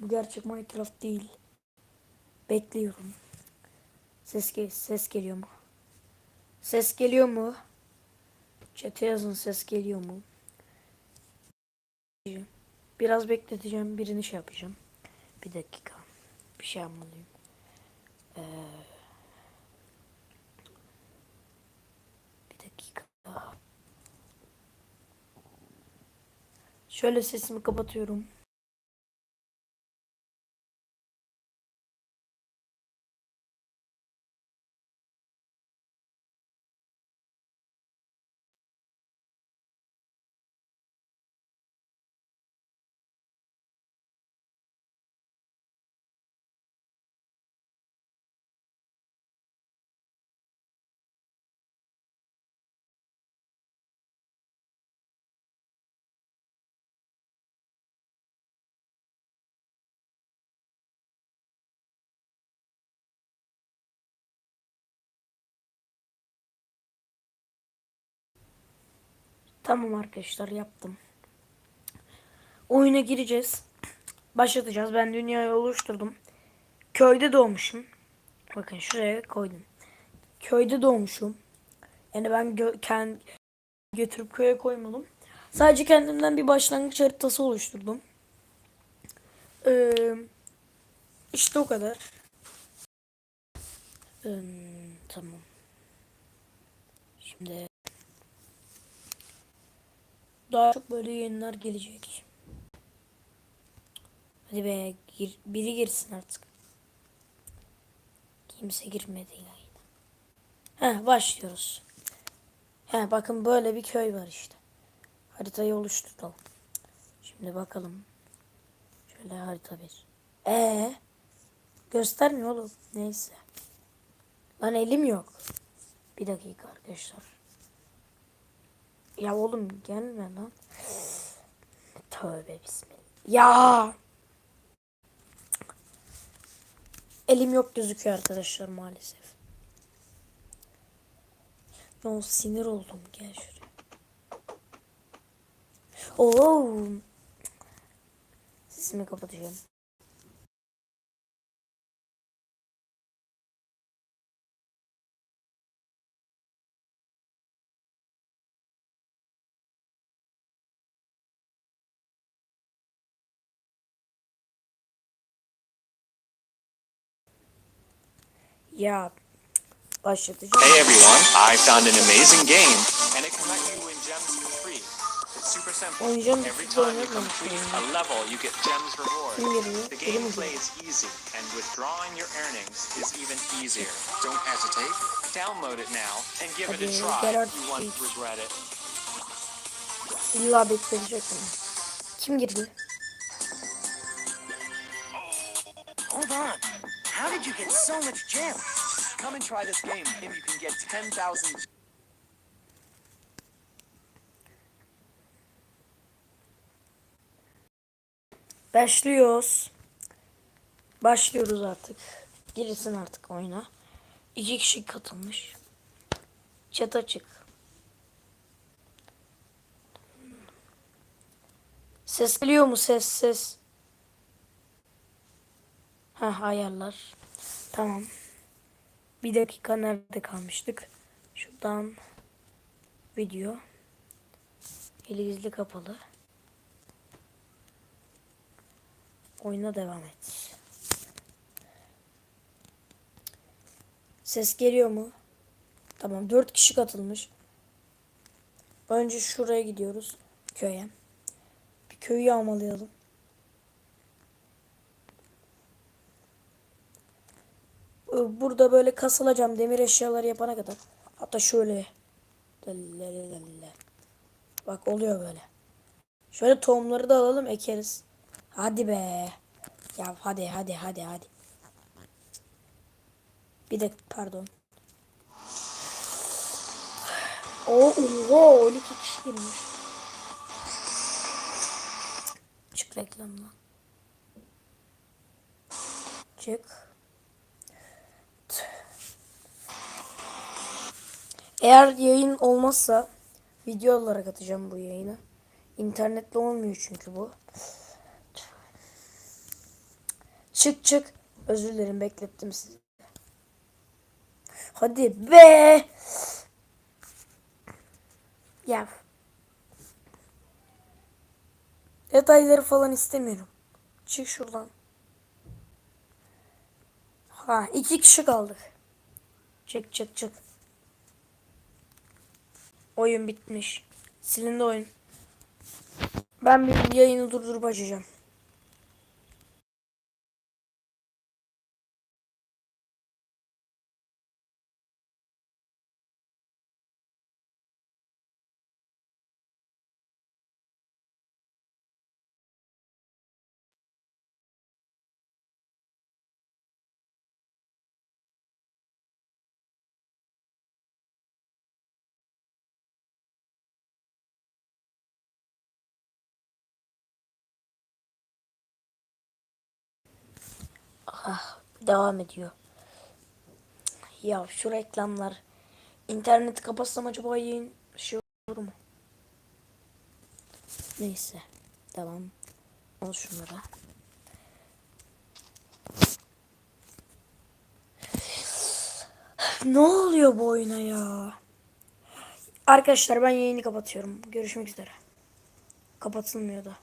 Bu gerçek Minecraft değil. Bekliyorum. Ses gel ses geliyor mu? Ses geliyor mu? Chat'e yazın ses geliyor mu? Biraz bekleteceğim. Birini şey yapacağım. Bir dakika. Bir şey yapmalıyım. Ee, bir dakika. Şöyle sesimi kapatıyorum. Tamam arkadaşlar yaptım. Oyuna gireceğiz. Başlatacağız. Ben dünyayı oluşturdum. Köyde doğmuşum. Bakın şuraya koydum. Köyde doğmuşum. Yani ben gö- kend götürüp köye koymadım. Sadece kendimden bir başlangıç haritası oluşturdum. Ee, işte o kadar. Ee, tamam. Şimdi daha çok böyle yayınlar gelecek. Hadi be gir, biri girsin artık. Kimse girmedi yayına. Heh başlıyoruz. He bakın böyle bir köy var işte. Haritayı oluşturalım. Şimdi bakalım. Şöyle harita bir. Ee göstermiyor oğlum. Neyse. Lan elim yok. Bir dakika arkadaşlar. Ya oğlum gelme lan. Tövbe bismillah. Ya. Elim yok gözüküyor arkadaşlar maalesef. Ya sinir oldum gel şuraya. Oo. Sesimi kapatacağım. Ya başlatacağım. Hey everyone, I found an amazing game, and it can let you win gems for free. It's super simple. Oynayacağım, Every time you complete a level, you get gems reward. The Biri mi gameplay is easy, and withdrawing your earnings is even easier. Don't hesitate. Download it now and give it a try. gel artık You won't git. regret it. İlla bekletecek bunu. Kim girdi? Hold on. How did you get so much gems? Come and try this game and you can get 10,000 Başlıyoruz. Başlıyoruz artık. Girsin artık oyuna. İki kişi katılmış. Chat açık. Ses geliyor mu ses ses? Ha ayarlar. Tamam. Bir dakika nerede kalmıştık? Şuradan video. Eli gizli kapalı. Oyuna devam et. Ses geliyor mu? Tamam dört kişi katılmış. Önce şuraya gidiyoruz. Köye. Bir köyü yağmalayalım. Burada böyle kasılacağım demir eşyaları yapana kadar. Hatta şöyle. Bak oluyor böyle. Şöyle tohumları da alalım ekeriz. Hadi be. Ya hadi hadi hadi hadi. Bir de pardon. Oo, oha 12 kişi girmiş. Çık reklamdan. Çık. Eğer yayın olmazsa video olarak atacağım bu yayını. İnternetle olmuyor çünkü bu. Çık çık. Özür dilerim beklettim sizi. Hadi be. Ya. Detayları falan istemiyorum. Çık şuradan. Ha iki kişi kaldık. Çık çık çık. Oyun bitmiş. Silindi oyun. Ben bir yayını durdurup açacağım. Devam ediyor. Ya şu reklamlar. İnterneti kapatsam acaba yayın şey olur mu? Neyse. Devam. Al şunlara. Ne oluyor bu oyuna ya? Arkadaşlar ben yayını kapatıyorum. Görüşmek üzere. Kapatılmıyor da.